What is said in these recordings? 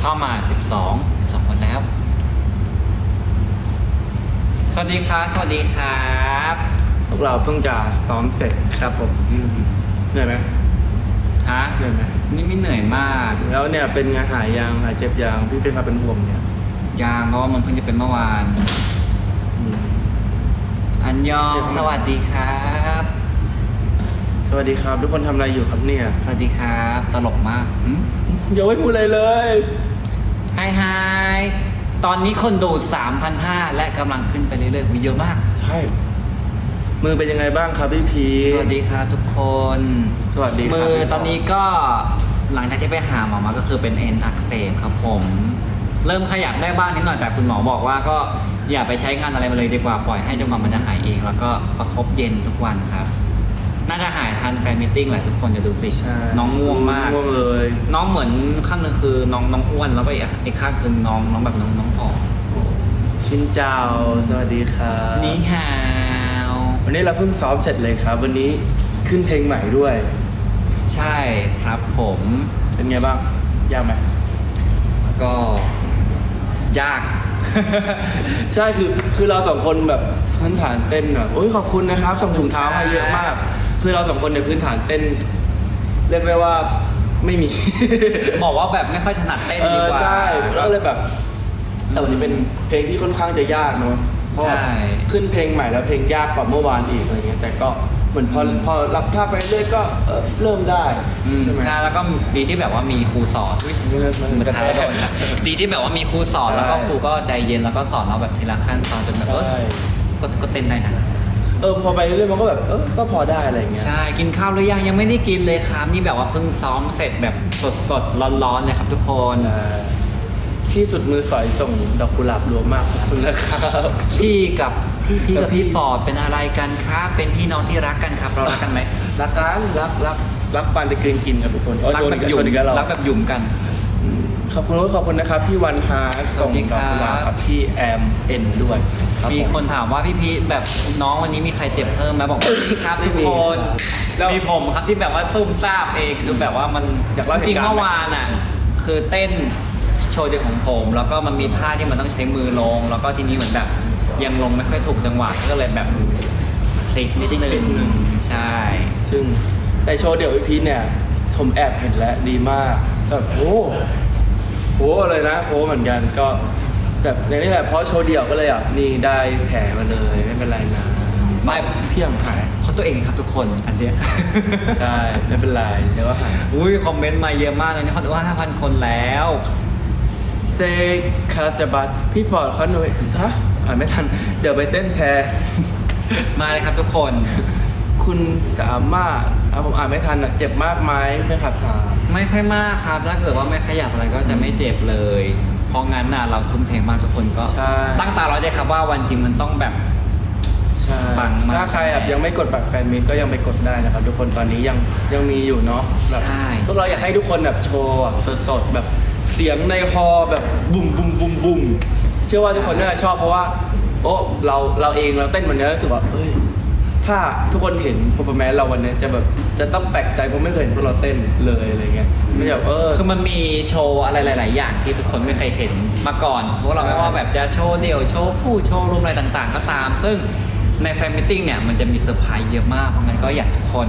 เข้ามา 12 2คนแล้ว สวัสดีครับ สวัสดีครับพวกเราเพิ่งจะซ้อมเสร็จครับผมเหนื่อยไหมฮะเหนื่อยไหมนี่ไม่เหนื่อยมาก แล้วเนี่ยเป็นไงหายยังหายเจ็บยังพี่เป็นครับเป็นห่วงเนี่ยยางเพราะว่ามันเพิ่งจะเป็นเมื่อวาน อืม อันยองเจ็บมากสวัสดีครับ สวัสดีครับ ทุกคนทำอะไรอยู่ครับเนี่ยสวัสดีครับ ตลกมากหึยังไม่พูดอะไรเลย ไฮไฮตอนนี้คนดู3,500และกำลังขึ้นไปเรื่อยๆอุ๊ยเยอะมาก ใช่ มือเป็นยังไงบ้างครับพี่พีสวัสดีครับทุกคน สวัสดีครับมือพี่ตอนนี้ก็หลังจากที่ไปหาหมอมาก็คือเป็นเอ็นอักเสบครับผม เริ่มขยับได้บ้างนิดหน่อยแต่คุณหมอบอกว่าก็อย่าไปใช้งานอะไรมาเลยดีกว่าปล่อยให้จนกว่ามันจะหายเอง แล้วก็ประคบเย็นทุกวันครับ น่าจะหายทันแฟนมิทติ้งแหละทุกคนจะดูสิใช่น้องง่วงมากง่วงเลย น้องเหมือนข้างหนึงคือน้องน้องอ้วนแล้วก็อีกอีกข้างคือน้องน้องแบบน้องน้องผอมชินเจ้าสวัสดีครับนี่ฮาววันนี้เราเพิ่งซ้อมเสร็จเลยครับ วันนี้ขึ้นเพลงใหม่ด้วย ใช่ครับผมเป็นไงบ้างยากไหมก็ยาก ใช่คือคือเราสองคนแบบพื้นฐานเต้นแบบโอ้ยขอบคุณนะครับส่งถุงเท้ามาเยอะมาก คือเราสองคนในยพื้นฐานเต้น เรียกได้ว่าไม่มี บอกว่าแบบไม่ค่อยถนัดเต้นเอดีอกว่า ใช่ก็เลยแบบ แต่วันนี้เป็นเพลงที่ค่อนข้างจะยากเนอะเพราะว่าใช่ ขึ้นเพลงใหม่แล้วเพลงยากกว่าเมื่อวานอีกอะไรเงี้ย แต่ก็เหมือนพอพอรับท่าไปเรื่อยก็เออเริ่มได้อืมใช่ไหม ใช่แล้วก็ดีที่แบบว่ามีครูสอนอุ๊ยมันมันกระท้าแทโดกนนะดีที่แบบว่ามีครูสอนใช่แล้วก็ครูก็ใจเย็นแล้วก็สอนเราแบบทีละขั้นตอนจนแบบเอใช่อก็ก็เต้นได้นะ เออพอไปเรื่อยๆมันก็แบบเออก็พอได้อะไรเงี้ย ใช่ กินข้าวหรือยังยังไม่ได้กินเลยครับ นี่แบบว่าเพิ่งซ้อมเสร็จแบบสดๆร้อนๆเลยครับทุกคนเออพี่สุดมือสอยส่งดอกกุหลาบรวมมากขอบคุณนะครับพี่กับพี่พี่กักับบพี่พี่ฟอร์ดเป็นอะไรกันครับเป็นพี่น้องที่รักกันครับ เรารักกันไหมรักกันรักรักรักปานตะกลืนกินครับทุกคนโอ้ยรัโดนแบอีบกแล้วหยุ่ชนอีกแล้วเรารักแบบหยุ่มกันขอบคุณขอบคุณนะครับ พี่วันฮาร์ดสวัส่งสดีดครัอบกกุหลาบครับพี่แอมเอ็นด้วย รับมีผคนถามว่าพี่พีชแบบน้องวันนี้มีใครเจ็บเพิ่มไหมบอกไม่มีครับไม่ทุกมีคนแล้วมีผมครับที่แบบว่าซุ่มซ่ามเองคือแบบว่ามันอยากเล่าเหตุจริงการณ์เมื่อวานอะคือเต้นโชว์เดียวของผม แล้วก็มันมีท่าที่มันต้องใช้มือลง แล้วก็ทีนี้เหมือนแบบยังลงไม่ค่อยถูกจังหวะก็เลยแบบพลิกนิดนึงใช่ ซึ่งแต่โชว์เดี่ยวพี่พีชเนี่ย ผมแอบเห็นแล้วดีมากแบบโอ้โหเลยนะโอ้เหมือนกันก็ แบบในนี้แหละเพราะโชว์เดี่ยวก็เลยอะนี่ได้แผลมาเลยไม่เป็นไรนะไม่ เพียงหายเพราะตัวเองครับทุกคนอันเนี้ย ใช่ไม่เป็นไรเดี๋ยวก็หายอุ้ยคอมเมนต์มาเยอะมากเลยนี่เขาถือว่า5,000 คนแล้วเซคาจาบัตพี่ฟอร์ดเขาหน่วยฮะอ่านไม่ทัน เดี๋ยวไปเต้นแทนมาเลยครับทุกคน คุณสามารถอะผมอ่านไม่ทันอะเจ็บมากไหมไม่ขับถามไม่ค่อยมากครับ ถ้าเกิดว่าไม่ขยับอะไรก็จะไม่เจ็บเลย เพราะงั้นน่ะเราทุ่มเทมากทุกคนก็ ใช่ ตั้งตารอได้ครับว่าวันจริงมันต้องแบบ ใช่ปังมาก ถ้าใครแบบยังไม่กดบัตรแฟนมิตก็ยังไปกดได้นะครับ ทุกคนตอนนี้ยังยังมีอยู่เนาะแบบใช่ พวกเราอยากให้ทุกคนแบบโชว์อะสดๆแบบเสียงในฮอแบบบุ้มบุ้มบุ้มบุ้มเชื่อว่าทุกคนน่าจะชอบเพราะว่าโอ้เราเราเองเราเต้นวันนี้รู้สึกว่าเอ้ย ถ้าทุกคนเห็น performance เราวันนี้จะแบบจะต้องแปลกใจเพราะไม่เคยเห็นพวกเราเต้นเลยอะไรเงี้ยไม่แบบเออ คือมันมีโชว์อะไรหลาย ๆ อย่างที่ทุกคนไม่เคยเห็นมาก่อนพวกเราไม่ว่าแบบจะโชว์เดี่ยวโชว์คู่โชว์รวมอะไรต่าง ๆ ก็ตาม ซึ่งในแฟนมิทติ้งเนี่ยมันจะมีเซอร์ไพรส์เยอะมากเพราะงั้นก็อยากทุกคน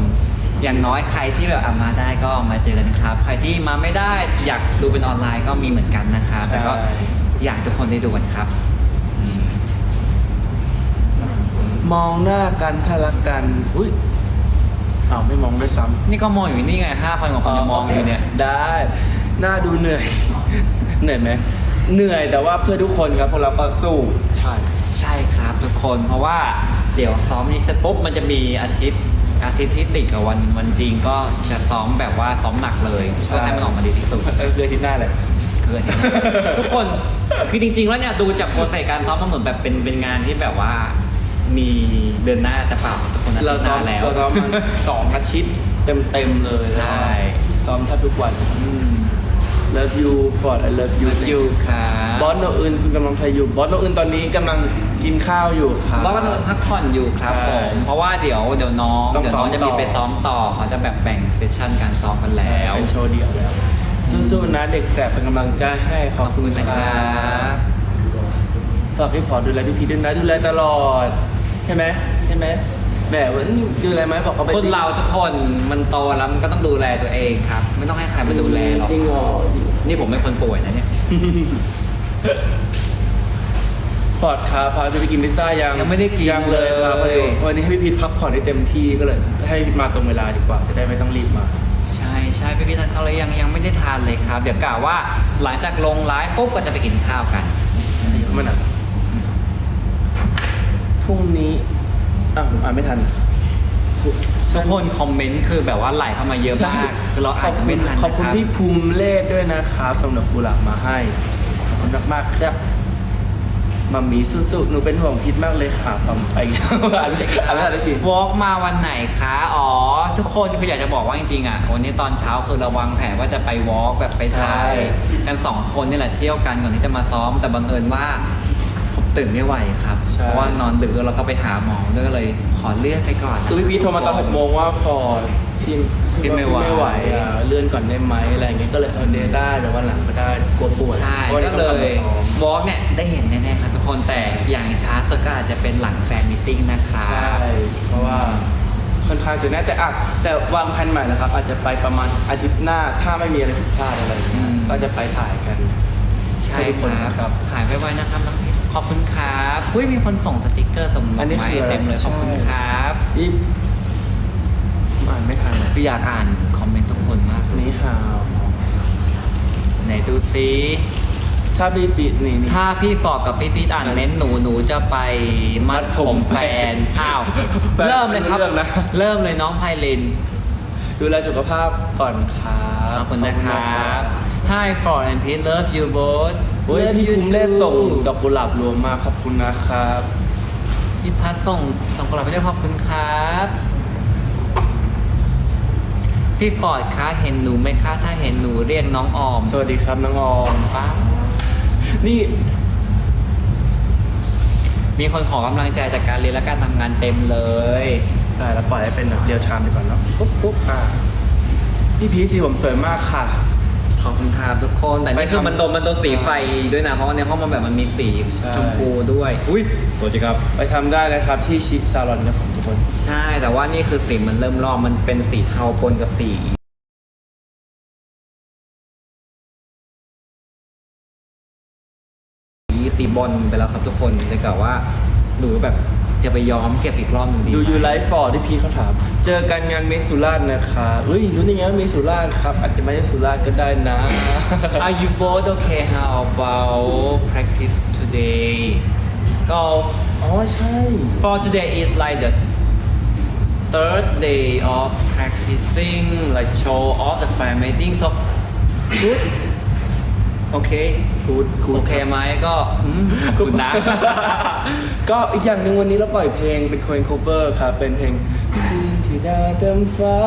อย่างน้อยใครที่แบบอะมาได้ก็มาเจอกันครับ ใครที่มาไม่ได้อยากดูเป็นออนไลน์ก็มีเหมือนกันนะครับแต่ก็ใช่ อยากให้ทุกคนได้ดูกันครับ มองหน้ากันถ้ารักกัน อุ้ยอ้าวไม่มองด้วยซ้ำนี่ก็มองอยู่นี่ไงห้าพันกว่าคนจะมองอยู่เนี่ย ได้ หน้าดูเหนื่อย เหนื่อยไหมเหนื่อยแต่ว่าเพื่อทุกคนครับพวกเราก็สู้ ใช่ ใช่ครับทุกคนเพราะว่าเดี๋ยวซ้อมนี้เสร็จปุ๊บมันจะมีอาทิตย์อาทิตย์ที่ติดกับวันวันจริงก็จะซ้อมแบบว่าซ้อมหนักเลยใช่ เพื่อให้มันออกมาดีที่สุดเออคืออาทิตย์หน้าเลย คืออาทิตย์หน้า ทุกคนคือจริงๆแล้วเนี่ยดูจากโปรเซสการซ้อมมันเหมือนแบบเป็นเป็นงานที่แบบว่า มีเดือนหน้าแต่เปล่าทุกคนอาทิเราตย์หซ้อน้ามแล้วเราซ้อมมาสองอาทิตย์เต็มๆเลยใช่ซ้อมแทบทุกวันอืม Love you Ford I love you อยู่ครับบอสโนอื่นคุณกำลังใครอยู่ บอสโนอื่นตอนนี้กำลังกินข้าวอยู่ครับบอสก็พักผ่อนอยู่ครับใช่ผม เพราะว่าเดี๋ยวเดี๋ยวน้องต้องเดี๋ยวน้องซ้อมจะมีต่อไปซ้อมต่อเขาจะแบบแบ่งเซสชั่นการซ้อมกันแล้วเป็นโชว์เดี่ยวแล้วสู้ๆนะเด็กแสบเป็นกำลังใจให้ขอบคุณนะนะคครัรับบฝากพี่พอดูแลพี่พีด้วยนะดูแลตลอดใช่ไหมใช่ไหมแหมวันนี้ดูแลไหมบอกเขาไปคนเราทุกคนมันโตแล้วมันก็ต้องดูแลตัวเองครับ ไม่ต้องให้ใครมาดูแลหรอก จริงเหรอนี่ผมเป็นคนป่วยนะเนี่ยฟอร์ดครับพาไปกินพิซซ่ายังยังไม่ได้กินยังเลยครับเลย วันนี้ให้พี่พีทพักผ่อนได้เต็มที่ก็เลย ให้มาตรงเวลาดีกว่าจะได้ไม่ต้องรีบมา ใช่ใช่พี่พี่ทานข้าวเลยยังยังไม่ได้ทานเลยครับ เดี๋ยวกล่าวว่าหลังจากลงไลฟ์ปุ๊บก็จะไปกินข้าวกันมันอะพ รุ่งนี้อะผมอ่านไม่ทัน ทุกคนคอมเมนต์คือแบบว่าไหลเข้ามาเยอะมากคือเราอ่านกันไม่ทันขอบคุณนะครับพี่ภูมิเลศด้วยนะครับสำหรับกุหลาบมาให้ขอบคุณมากๆครับมัมมี่สู้ๆหนูเป็นห่วงพิษมากเลยค่ะปั๊มไปอ่านไม่อ่านไม่ทันได้กินวอล์กมาวันไหนคะอ๋อ ทุกคนคืออยากจะบอกว่าจริงๆอะวันนี้ตอนเช้าคือเราวางแผนว่าจะไปวอล์กแบบไปถ่ายใช่ กันสองคนนี่แหละเที่ยวกันก่อนที่จะมาซ้อมแต่บังเอิญว่าผม ตื่นไม่ไหวครับเพราะว่านอนดึกแล้วเราก็ไปหาหมอด้วยก็เลยขอเลื่อนไปก่อนนะ คือพี่พีทโทรมาตอนหกโมงว่าฟอร์ดทีมทีมไม่ไหว ไม่ไหวอะเลื่อนก่อนได้ไหมอะไรอย่างเงี้ยก็เลยเออเดยวได้แต่วันหลังก็ได้กลัวปวดใช่พราะวันก็นี้ต้องเลกบยมาซ้อมวอล์กเนี่ยได้เห็นแน่ๆครับทุกคนแต่อย่างช้าสุดก็อาจจะเป็นหลังแฟนมิทติ้งนะครับใช่เพราะว่าค่อนข้างจะแน่แต่อะแต่วางแผนใหม่แล้วครับ อาจจะไปประมาณอาทิตย์หน้าถ้าไม่มีอะไรผิดพลาดอะไรอย่างเงี้ยก็จะไปถ่ายกัน ใช่ทุกคคนรับครับหายไปไวๆนะครับน้องเพชร ขอบคุณครับอุ้ยมีคนส่งสติกเกอร์ส่งดอัอนกนี้ไม้คืออะไรเต็มเลยขอบคุณใช่ครับนี่อ่านไม่ทันอะคืออยากอ่านคอมเมนต์ทุกคนมากเลยนี่ฮาวไหนดูซิถ้าพี่ปีนี่นี่ ถ้าพี่ฟอกกับพี่พีทอ่านเม้นต์หนูหนูจะไปมัดผมแฟน อ้าว แฟนเริ่มเลยครับเรื่องนะ เริ่มเลยน้องไพลิน ดูแลสุขภาพก่อนครับ ขอบคุณนะครับ Hi for and Pete love you both โอ้ย Love พี่ you ภูมิเลศ too ส่งดอกกุหลาบรวมมาขอบคุณนะครับ พี่พัดส่งส่งกลับไปด้วยขอบคุณครับ พี่ฟอร์ดคะเห็นหนูไหมคะ ถ้าเห็นหนูเรียกน้องออมสวัสดีครับน้องออมป้านี่ มีคนขอกำลังใจจากการเรียนและการทำงานเต็มเลย ได้แล้วปล่อยให้เป็นแบบเรียวไทม์ดีกว่าเนาะปุ๊บปุ๊บอะพี่พีชสีผมสวยมากค่ะข อบคุณครับทุกคน แต่ไปนี่คือทำมันโดนมันโดนสีไฟด้วยนะ เพราะว่าในห้องมันแบบมันมีสีใช่ ชมพูด้วย อุ้ยตัวจริงครับ ไปทำได้นะครับที่ชิซาลอนครับผมทุกคน ใช่ แต่ว่านี่คือสีมันเริ่มรอบมันเป็นสีเทาปนกับสี สีบอลไปแล้วครับทุกคนจะกล่าวว่าหนูแบบ จะไปย้อมเก็บอีกรอบหนึ่งดีดูไหมยูไลฟ์ฟอร์ที่พี่เขาถาม เจอกันงานเมสสุราษฎร์นะคะเฮ้ยรู้ได้ไงว่าเมสสุราษฎร์ครับ อาจจะไม่ใช่สุราษฎร์ก็ได้นะ Are you both okay how about practice today go อ๋อใช่ for today is like the third day of practicing like show all the fan meeting so good โอเคคูดคูดโอเคไหมก็อืมขอบคุณนะ ก็อีกอย่างหนึ่งวันนี้เราปล่อยเพลงเป็น Coin Cover ครับเป็นเพลงคืนที่ดาวเต็มฟ้า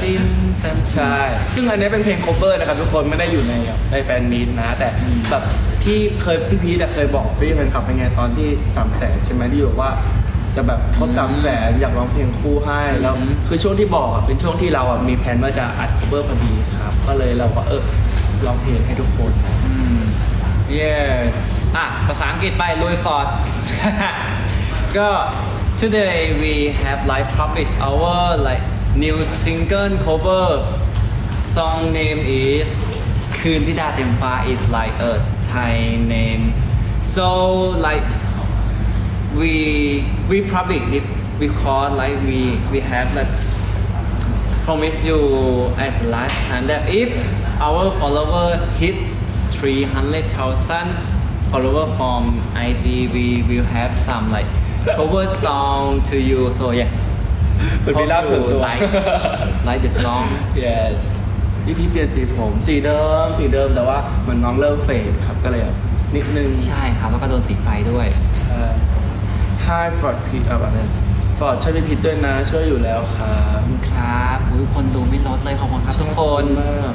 จินเต็มใช่ ซึ่งอันนี้เป็นเพลง cover นะครับทุกคนไม่ได้อยู่ในในแฟนมีตนะ แต่แบบที่เคยพี่พีทอะเคยบอกพี่แฟนคลับเป็นไงตอนที่สามแสนใช่ไหมที่บอกว่า จะแบบครบสามแสนอยากร้องเพลงคู่ให้แล้วคือช่วงที่บอกอะเป็นช่วงที่เราอะมีแผนว่าจะอัด cover พอดีครับ ก็เลยเราก็เออร้องเพลงให้ทุกคนอืม yes อะภาษาอังกฤษไปลุยฟอร์ดก็ today we have like published our like new single cover song name is คืนที่ดาวเต็มฟ้า is like a Thai name so like we we public this because like we we have like promise you at last time that if our follower hit 300,000 follower from IG we will have some like cover song to you so yeah เป็นวีล่าส่วนตัว like like the song yes พี่พี่เปลี่ยนสีผมสีเดิมสีเดิมแต่ว่าเหมือนน้องเริ่มเฟดครับก็เลยแบบนิดนึง ใช่ครับแล้วก็โดนสีไฟด้วย ใช่ Hi Ford พีเอาแบบนั้นฟอร์ดช่วยพี่พีทด้วยนะช่วยอยู่แล้วครับขอบคุณครับอุ๊ยคนดูไม่ลดเลยขอบคุณครับทุกคน มาก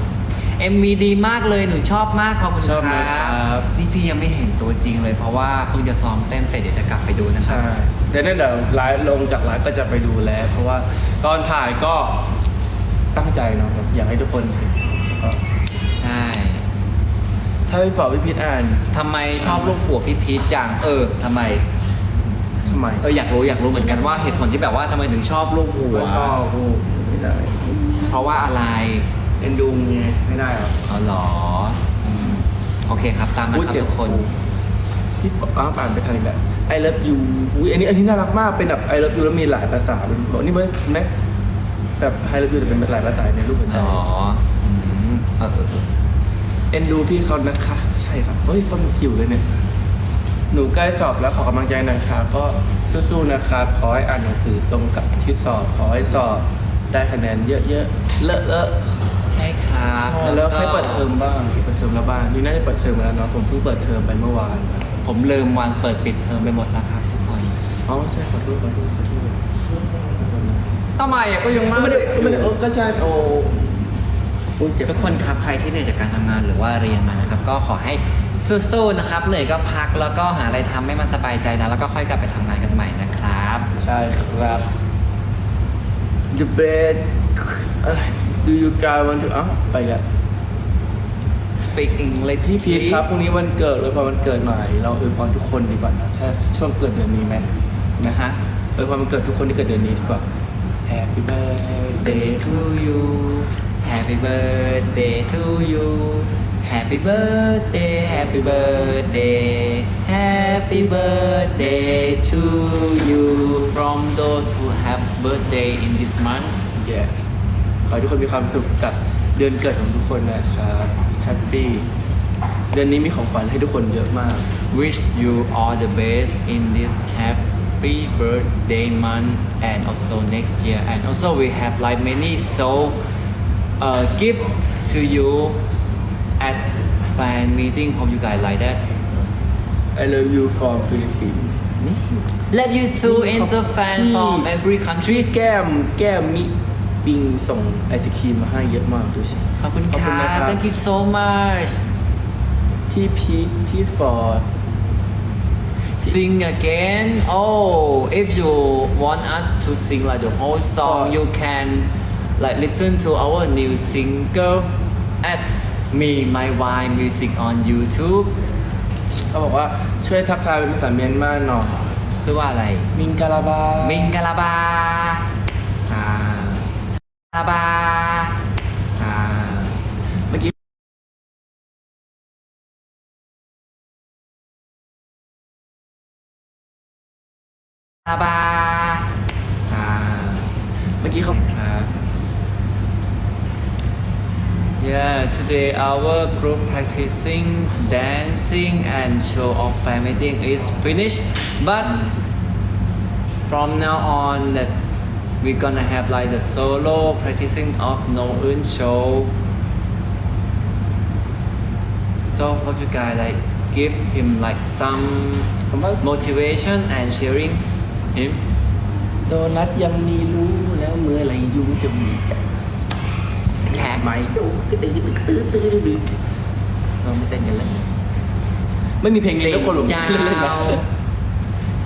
MV ดีมากเลยหนูชอบมากขอบคุณชอบไหมครับ นี่พี่ยังไม่เห็นตัวจริงเลยเพราะว่าเพิ่งจะซ้อมเต้นเสร็จเดี๋ยวจะกลับไปดูนะครับ ใช่เดี๋ยวเนี่ยเดี๋ยวไลฟ์ลงจากไลฟ์ก็จะไปดูแลเพราะว่าตอนถ่ายก็ตั้งใจเนาะแบบอยากให้ทุกคนเห็นแล้วก็ใช่ถ้าพี่ฟอร์ดพี่พีทอ่าน ทำไมชอบรูปหัวพี่พีชจังเออทำไมทำ ไมเอออยากรู้อยากรู้เหมือนกันว่าเหตุผลที่แบบว่าทำไมถึงชอบรูปหัวไม่ชอบรูปไม่ได้เพราะว่าอะไรเอ็นดูไงไม่ได้หรออ๋อเหรออืมโอเคครับ ตามนั้นครับทุกคนพี่ฟอร์ดอ้าวอ่านไปทางนี้แหละ I love you อุ้ยอันนี้อันนี้น่ารักมากเป็นแบบ I love you แล้วมีหลายภาษาเป็นบอกนี่มันไหมแบบ I love you แต่เป็นหลายภาษาในรูปหัวใจอ๋ออืมเออเออเออเอ็นดูพี่เขานะคะ ใช่ครับเฮ้ยต้นคิวเลยเนี่ย หนูใกล้สอบแล้วขอกำลังใจหน่อยครับก็สู้ๆนะครับขอให้อ่านหนังสือตรงกับที่สอบขอให้สอบได้คะแนนเยอะๆ เลอะเลอะใช่ครับใช่แล้วใครเปิดเทอมบ้างใครเปิดเทอมแล้วบ้างนี่น่าจะเปิดเทอมมาแล้วเนาะผมเพิ่งเปิดเทอมไปเมื่อวานผมลืมวันเปิดปิดเทอมไปหมดแล้วครับทุกคน อ๋อใช่ขอโทษขอโทษขอโทษทำไมอะก็ยังก็ไม่ได้ก็ไม่ได้เออก็ใช่โอ้โอ้ยเจ็บ ทุกคนครับใครที่เหนื่อยจากการทำงานหรือว่าเรียนมานะครับ ก็ขอให้ สู้ๆนะครับ เหนื่อยก็พักแล้วก็หาอะไรทำให้มันสบายใจนะ แล้วก็ค่อยกลับไปทำงานกันใหม่นะครับ ใช่ครับ The bed เอ้ย Do you guys want to เอ้าไปแล้ว Speak English พี่พีท please ครับพรุ่งนี้วันเกิดเลยพอวันเกิดหน่อย เราอวยพรทุกคนดีกว่านะถ้าช่วงเกิดเดือนนี้ไหมนะฮะอวยพรวันเกิดทุกคนที่เกิดเดือนนี้ดีกว่า Happy birthday Day to you Happy birthday to you Happy birthday Happy birthday Happy birthday to you from those who have birthday in this month yeah ขอให้ทุกคนมีความสุขกับเดือนเกิดของทุกคนนะครับ Happy เดือนนี้มีของขวัญให้ทุกคนเยอะมาก wish you all the best in this happy birthday month and also next year and also we have like many so uh, gift to you at fan meeting hope you guys like that I love you from Philippines นี่ let you too enter fan พี่ from every country พี่แก้มแก้มมิปิงส่งไอศครีมมาให้เยอะมากดูสิ ขอบคุณค ขอบคุณ รั นะ บ ครับ thank you so much พี่พีทพี่ฟอร์ด sing again oh if you want us to sing like the whole song Oh. you can like listen to our new single at me my wine music on YouTube เขาบอกว่าช่วยทักทายเป็นภาษาเมียนมาหน่อยคือว่าอะไร มิงกาลาบา มิงกะลาบาอ่าลาบาอ่าเมื่อกี้ลาบาอ่าเมื่อกี้เขาครับ Yeah, today our group practicing dancing and show of fan meeting is finished. But from now on, that we're gonna have like the solo practicing of No Un show. So hope you guys like give him like some ผมว่า motivation and cheering him. โดนัทยังมีรู้แล้วเมื่อไหรยุงจะมีใจ แขกไหมยุงก็ตื้อตื้อตื้อตื้อตื้อเราไม่เต้นกันเลยไม่มีเพลงนี้ทุกคนหรอกเจ้าเล่นๆนะ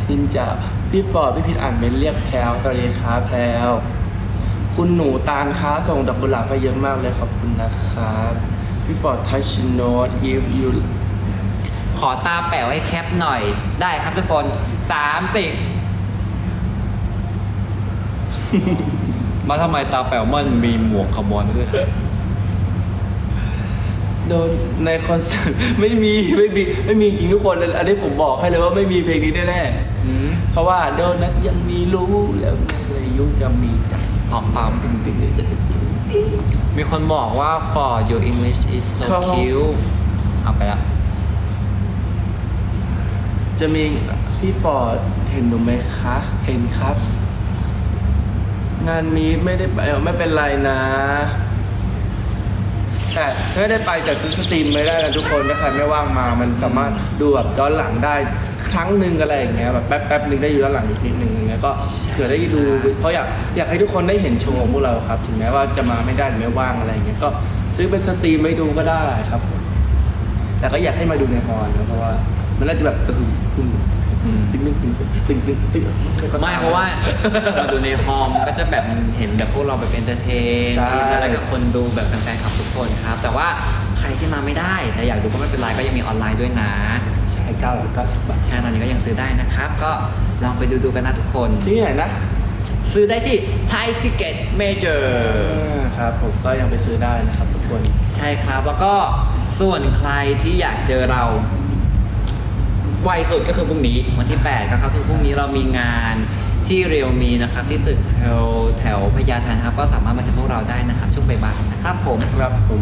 พินจ่าพี่ฟอร์ดพี่พินอ่านเมนเรียกแพลวสวัสดีครับแพลวคุณหนูตาลค้าส่งดอกกุหลาบไปเยอะมากเลยขอบคุณนะครับพี่ฟอร์ดทัชโนด give you ขอตาแป๋วให้แคปหน่อย ได้ครับทุกคนสามสิบ มาทำไมตาแป๋วมันมีหมวกขบวนด้วยโดนในคอนเสิร์ตไม่มีไม่มีไม่มีจริงทุกคนอันนี้ผมบอกให้เลยว่าไม่มีเพลงนี้แน่อืมๆเพราะว่าโดนัทยังมีรู้แล้วเมื่อไหรยุงจะมีใจปอมปอมมีคนบอกว่า for your English is so ครับ cute เอาไปแล้วจะมีพี่ฟอร์ดเห็นหนูไหมคะ เห็นครับ งานมีไม่ได้ไปไม่เป็นไรนะแต่ไม่ได้ไปแต่ซื้อสตรีมไม่ได้นะทุกคนถ้าใครไม่ว่างมามันสามารถดูแบบย้อนหลังได้ครั้งหนึ่งอะไรอย่างเงี้ยแบบแป๊บแป๊บหนึ่งได้อยู่ย้อนหลังอีกนิดหนึ่งอย่างเงี้ยก็เผื่อได้ดูเพราะอยากอยากให้ทุกคนได้เห็นโชว์ของพวกเราครับ ถึงแม้ว่าจะมาไม่ได้หรือไม่ว่างอะไรอย่างเงี้ยก็ซื้อเป็นสตรีมไปดูก็ได้ครับ แต่ก็อยากให้มาดูในฮอลนะเพราะว่ามันน่าจะแบบกระหึ่มขึ้นอืม ตึงตึงตึงตึงตึงตึงไม่เพราะว่าเราดูในฮอมก็จะแบบเห็นแบบพวกเราแบบเอนเตอร์เทนใช่อะไรกับคนดูแบบแฟนๆคลับทุกคนครับ แต่ว่าใครที่มาไม่ได้แต่อยากดูก็ไม่เป็นไรก็ยังมีออนไลน์ด้วยนะใช่เก้าร้อยเก้าสิบบาทใช่ตอนนี้ก็ยังซื้อได้นะครับ ก็ลองไปดูดูๆกันนะทุกคน ที่ไหนนะซื้อได้ที่ Thai Ticket Major อ่าครับผมก็ยังไปซื้อได้นะครับทุกคน ใช่ครับ แล้วก็ส่วนใครที่อยากเจอเรา ไวสุดก็คือพรุ่งนี้วันที่8ก็ครับคือพรุ่งนี้เรามีงานที่เรียวมีนะครับที่ตึกแถวแถวพญาไทนะครับ ก็สามารถมาเจอพวกเราได้นะครับ ช่วงบ่ายๆนะครับผมครับผม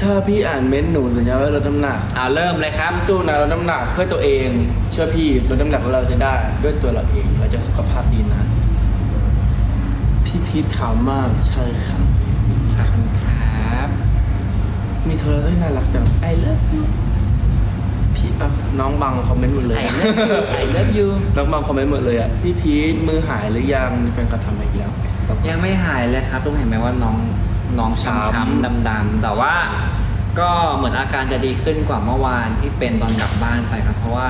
ถ้าพี่อ่านเม้นต์หนูสัญญาว่าลดน้ำหนัก อ่าเริ่มเลยครับ สู้นะลดน้ำหนักเพื่อตัวเอง เชื่อพี่ลดน้ำหนักของเราจะได้ ด้วยตัวเราเองเราจะสุขภาพดีนะ พี่พีทขาวมากใช่ครับขอบคุณครับ มีเธอที่น่ารักจัง I love you พี่อะน้องบังคอมเมนต์หมดเลย I love you I love you น้องบังคอมเมนต์หมดเลยอะพี่พีทมือหายหรือยังมีแฟนกระทำมาอีกแล้วยังไม่หายเลยครับทุกคนเห็นไหมว่าน้องน้องช้ำช้ำช้ำดำๆแต่ว่าก็เหมือนอาการจะดีขึ้นกว่าเมื่อวานที่เป็นตอนกลับบ้านไปครับ เพราะว่า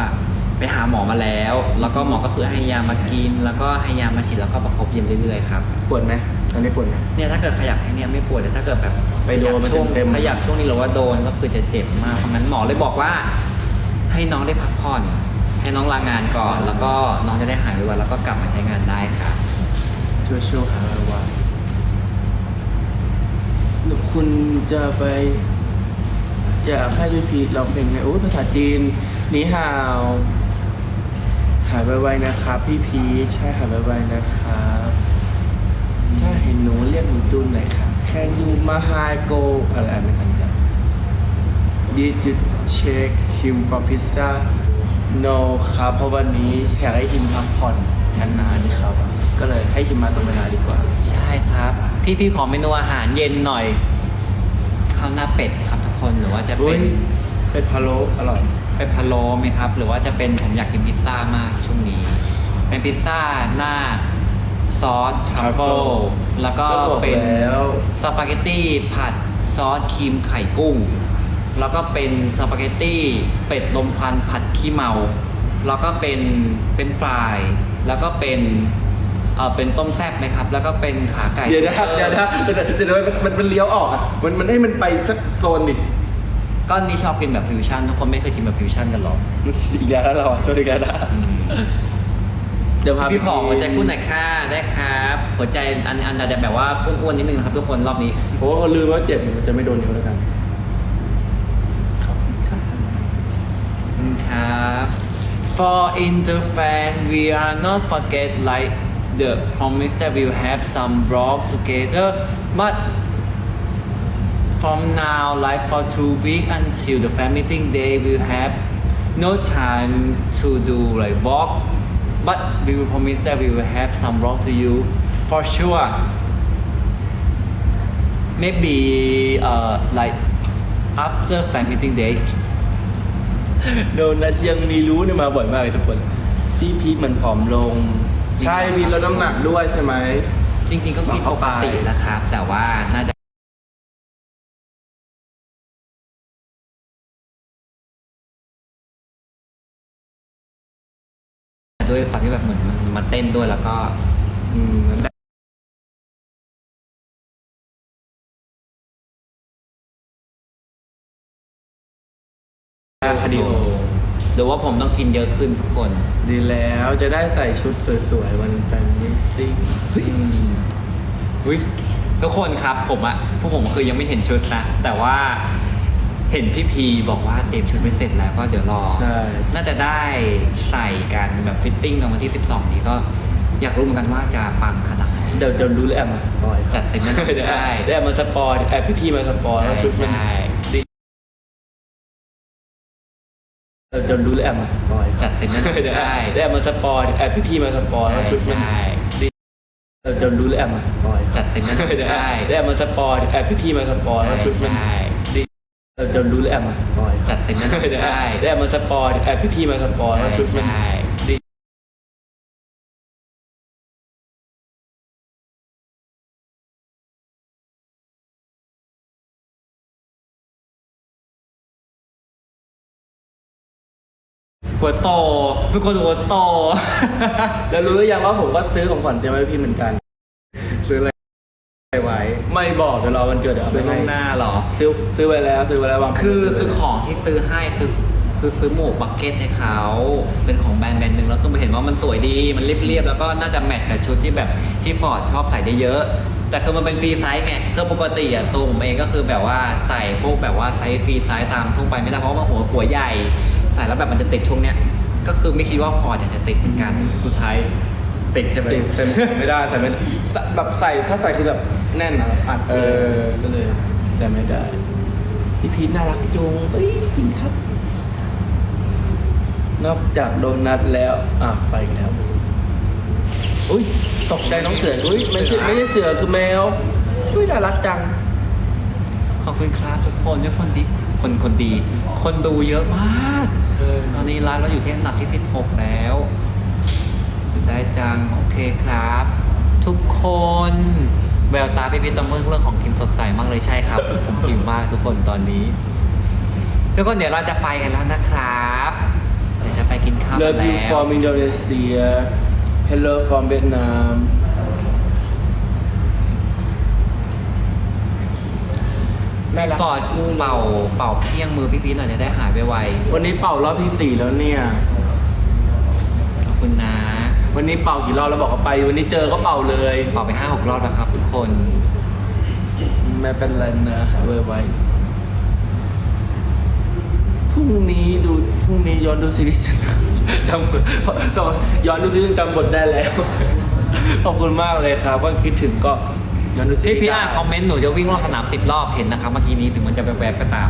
ไปหาหมอมาแล้ว แล้วก็หมอก็คือให้ยามากิน แล้วก็ให้ยามาฉีดแล้วก็ประคบเย็นเรื่อยๆครับปวดไหมต อนนี้ปวดไหม เนี่ยถ้าเกิดขยับให้เนี่ยไม่ปวดแต่ถ้าเกิดแบบไปโดนมันขยับช่วงเต็มๆ ขยับช่วงนี้หรือว่าโดนก็คือจะเจ็บมากเพราะงั้นหมอเลยบอกว่า ให้น้องได้พักผ่อน ให้น้องลางานก่อน แล้วก็น้องจะได้หายไวๆแล้วก็กลับมาใช้งานได้ครับช่วยช่วยหาวันหรือคุณจะไป อยากให้พี่พีทร้องเพลงในโอ้ยภาษาจีนหนีห่าว หายไวๆนะครับ พี่พีทใช่หายไวๆนะครับ ถ้าเห็นหนูเรียกหนูจูนหน่อยครับ Can you มา hi go อะไรอ่านไม่ทันกัน Did you check him for pizza No ครับเพราะวันนี้อยากให้ฮิมพักผ่อนนานๆนี่ครับ ก็เลยให้ฮิมมาตรงเวลาดีกว่า ใช่ครับ พี่พี่ๆขอเมนูอาหารเย็นหน่อยข้าวหน้าเป็ดครับทุกคนหรือว่าจะอุ้เป็ยนเป็นพะโล้อร่อย เป็นพะโล้ไหมครับ หรือว่าจะเป็นผมอยากกินพิซซ่ามากช่วงนี้ เป็นพิซซ่าหน้า ซอสทรัฟเฟิล Truffle แล้วก็ก็บอกเป็นแล้วสปาเกตตี้ผัดซอสครีมไข่กุ้ง แล้วก็เป็นสปาเกตตี้เป็ดลมควันผัดขี้เมา แล้วก็เป็นเป็นฟราย แล้วก็เป็นเออเป็นต้มแซ่บไหมครับ แล้วก็เป็นขาไก่เดี๋ยวนะเดี๋ยวนะเดี๋ยวนะเดี๋ยวนะมันมันมันเลี้ยวออกอะมันมันให้มันไปสักโซนดิก็นี่ชอบกินแบบฟิวชั่นทุกคนไม่เคยกินแบบฟิวชั่นกันหรออีกแล้วเราอะช่วยอีกแล้วนะ เดี๋ยวพาพี่ผองหัวใจพูดหน่อยค่ะได้ครับ หัวใจอันอันอาจจะแบบว่าอ้วนๆนิดนึงนะครับทุกคนรอบนี้เพราะว่าลืมว่าเจ็บมันจะไม่โดนนิ้วแล้วกันครับ For Interfan we are not forget like the promise that we'll have some vlog together but from now like for two weeks until the fan meeting day we'll have no time to do like vlog but we will promise that we will have some vlog to you for sure maybe uh, like after fan meeting day โดนัทยังมีรู้เนี่ยมาบ่อยมากเลยทุกคน พี่พีทเหมือนผอมลง ใช่มีลดน้ำหนักด้วยใช่ไหม จริงๆก็กินปกตินะครับ แต่ว่าน่าจะ ด้วยความที่แบบเหมือนมันมาเต้นด้วยแล้วก็อืมนั่นแหละคดีโอหรือว่าผมต้องกินเยอะขึ้นทุกคนดีแล้วจะได้ใส่ชุดสวยๆวันแฟนมิตติ้งอุ้ยทุกคนครับผมอะพวกผมคือยังไม่เห็นชุดนะแต่ว่า เห็นพี่พีบอกว่าเตรียมชุดไว้เสร็จแล้วก็เดี๋ยวรอ ใช่ น่าจะได้ใส่กันแบบฟิตติ้งในวันที่ 12 นี้ก็อยากรู้เหมือนกันว่าจะปังขนาดไหน เดี๋ยวเดี๋ยวรู้เลยแอบมาสปอยจัดเต็มแน่นอนใช่ได้แอบมาสปอยแอบพี่พีมาสปอยใช่ว่าชุดมันใช่ดีเดี๋ยวเดี๋ยวรู้เลยแอบมาสปอยจัดเต็มแน่นอนใช่ได้แอบมาสปอยแอบพี่พีมาสปอยว่าชุดมันใช่ดีเดี๋ยวเดี๋ยวรู้เลยแอบมาสปอยจัดเต็มแน่นอนใช่ได้แอบมาสปอยแอบพี่พีมาสปอยว่าชุดมัน ใช่ ดีเดี๋ยวเดี๋ยวรู้เลยแอบมาสปอยจัดเต็มแน่นอนใช่ ได้แอบมาสปอยแอบพี่พีมาสปอยว่าชุดมัน ใช่หัวโตเป็นคนหัวโต แล้วรู้หรือยังว่าผมก็ซื้อของขวัญเตรียมไว้ให้พี่เหมือนกัน ซื้ออะไร ไว้ไม่บอกเดี๋ยวรอวันเกิดเดี๋ยวเอาซื้ไปอล่ให้วงหน้าเหรอ ซื้อซื้อไว้แล้วซื้อไว้แล้ววางคือคือของที่ซื้อให้คือคือซื้อหมวกบักเก็ตให้เขาเป็นของแบรนด์แบรนด์หนึ่งแล้วคือเห็นว่ามันสวยดีมันเรียบๆแล้วก็น่าจะแมทกับชุดที่แบบที่ฟอร์ดชอบใส่ได้เยอะ แต่คือมันเป็นฟรีไซส์ไงคือปกติอะตัวผมเองก็คือแบบว่าใส่พวกแบบว่าไซส์ฟรีไซส์ตามทั่วไปไม่ได้เพราะว่าหัวหัวใหญ่ ใส่แล้วแบบมันจะติดช่วงเนี้ยก็คือไม่คิดว่าฟอร์ดอยากจะติดเหมือนกันสุดท้ายติดใช่ไหม ติดใส่ไม่ได้ใส่ไม่ได้ใส่แบบใส่ถ้าใส่คือแบบ แน่นอะอัดเออ ก็เลยใส่ไม่ได้ พี่พีทน่ารักจุงเอ้ยจริงครับ นอกจากโดนัทแล้ว อะ ไปกันแล้วอุ้ยตกใจน้องเสืออุ้ยไม่ใช่ไม่ใช่เสือคือแมวอุ้ยน่ารักจัง ขอบคุณครับทุกคนทุกคนดีคนคนดี คนดูเยอะมาก ตอนนี้ไลฟ์เราอยู่ที่อันดับที่ 16 แล้วได้จัง โอเคครับ ทุกคน แววตาพี่พีตอมเรื่องเรื่องของกินสดใสมากเลยใช่ครับ ผมหิวมากทุกคนตอนนี้ ทุกคนเดี๋ยวเราจะไปกันแล้วนะครับเดี๋ยวจะไปกินข้าวกัน Love you แล้ว from Indonesia Hello from Vietnam น่ารักกอดเป่าเป่าเพียงมือพี่พีทหน่อยจะได้หายไปไววันนี้เป่ารอบที่สี่แล้วเนี่ยขอบคุณนะ วันนี้เป่ากี่รอบแล้วบอกเขาไป วันนี้เจอก็เป่าเลยเป่าไปห้าหกรอบแล้วครับ ทุกคน ไม่เป็นไรนะเวอร์ไว้พรุ่งนี้ดูพรุ่งนี้ย้อนดูซีรีส์จำจำย้อนดูซีรีส์จำบทได้แล้ว ขอบคุณมากเลยครับว่าคิดถึงก็ย้อนดูซีรีพี่ส์พี่อ่านคอมเมนต์หนูจะวิ่งรอบสนามสิบรอบเห็นนะครับเมื่อกี้นี้ถึงมันจะแวบๆก็ตาม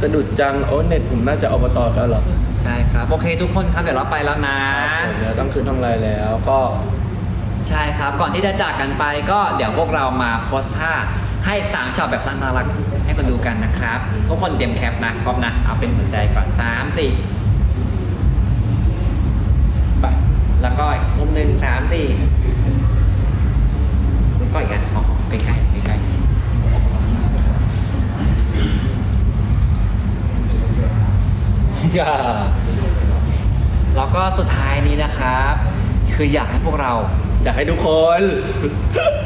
สะดุดจังโอ้เน็ตผมน่าจะอบตแล้วเหรอ ใช่ครับ โอเคทุกคนครับเดี๋ยวเราไปแล้วนะ ครับผมเดี๋ยวต้องขึ้นทางไลน์แล้วก็ใช่ครับ ก่อนที่จะจากกันไปก็เดี๋ยวพวกเรามาโพสท่าให้สามช็อตแบบน่ารักๆให้คนดูกันนะครับ ทุกคนเตรียมแคปนะพร้อมนะ เอาเป็นหัวใจก่อนสามสี่ไปแล้วก็อีกมุมหนึ่งสามสี่แล้วก็อีกอันอ๋อใกล้ๆใกล้ๆ อย่าแล้ว ก็สุดท้ายนี้นะครับ คืออยากให้พวกเรา อยากให้ทุกคน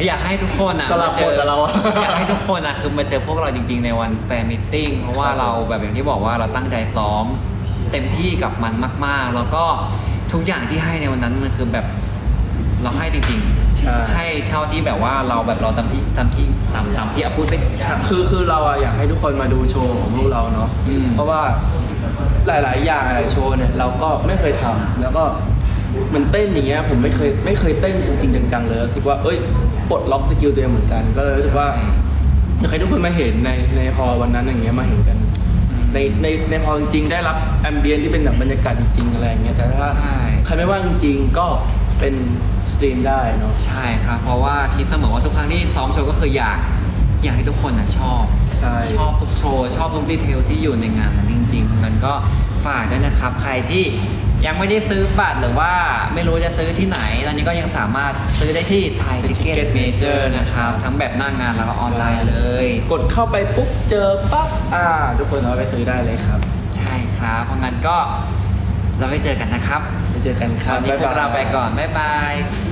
อยากให้ทุกคนอะสลับมจบทกับเราอะ อยากให้ทุกคนอะคือมาเจอพวกเราจริง ๆ ในวันแฟนมิทติ้งเพราะว่าครับเราแบบอย่างที่บอกว่าเราตั้งใจซ้อม เต็มที่กับมันมาก ๆ แล้วก็ทุกอย่างที่ให้ในวันนั้นมันคือแบบเราให้จริงใช่ ๆให้เท่าที่แบบว่าเราแบบเราตามที่ตามที่ตามตามที่อาพูดไป คือคือเราอะอยากให้ทุกคนมาดูโชว์ของพวกเราเนาะอืมเพราะว่า หลาย ๆ อย่างหลายๆโชว์เนี่ยเราก็ไม่เคยทำแล้วก็เหมันเต้นอย่างเงี้ยผมไม่เคยไม่เคยเต้นจริง ๆ จัง ๆ เลยรู้สึกว่าเอ้ยปลดล็อกสกิลตัวเองเหมือนกัน ก็เลยรู้สึกว่าอยากให้ทุกคนมาเห็นในในฮอลล์วันนั้นอย่างเงี้ยมาเห็นกัน ในในในฮอลล์จริงๆได้รับแอมเบียนที่เป็นแบบบรรยากาศจริงๆอะไรอย่างเงี้ยแต่ถ้าใช่ ใครไม่ว่างจริงๆก็เป็นสตรีมได้เนาะ ใช่ครับ เพราะว่าคิดเสมอว่าทุกครั้งที่ซ้อมโชว์ก็คืออยากอยากให้ทุกคนอะชอบ ใช่ ชอบทุกโชว์ชอบทุกดีเทลที่อยู่ในงานนั้นจริงๆมันก็ฝากด้วยนะครับ ใครที่ยังไม่ได้ซื้อบัตรหรือว่าไม่รู้จะซื้อที่ไหน ตอนนี้ก็ยังสามารถซื้อได้ที่ไทยทิเก็ต Ticket เมเจอ Major ร์นะครับ ทั้งแบบหน้างานแล้วก็ออนไลน์เลย กดเข้าไปปุ๊บเจอปั๊บอ่า ทุกคนเอาไปซื้อได้เลยครับใช่ครับ เพราะงั้นก็เราไปเจอกันนะครับ ไปเจอกันครับวันนี้พวกเราไปก่อน บ๊ายบายบ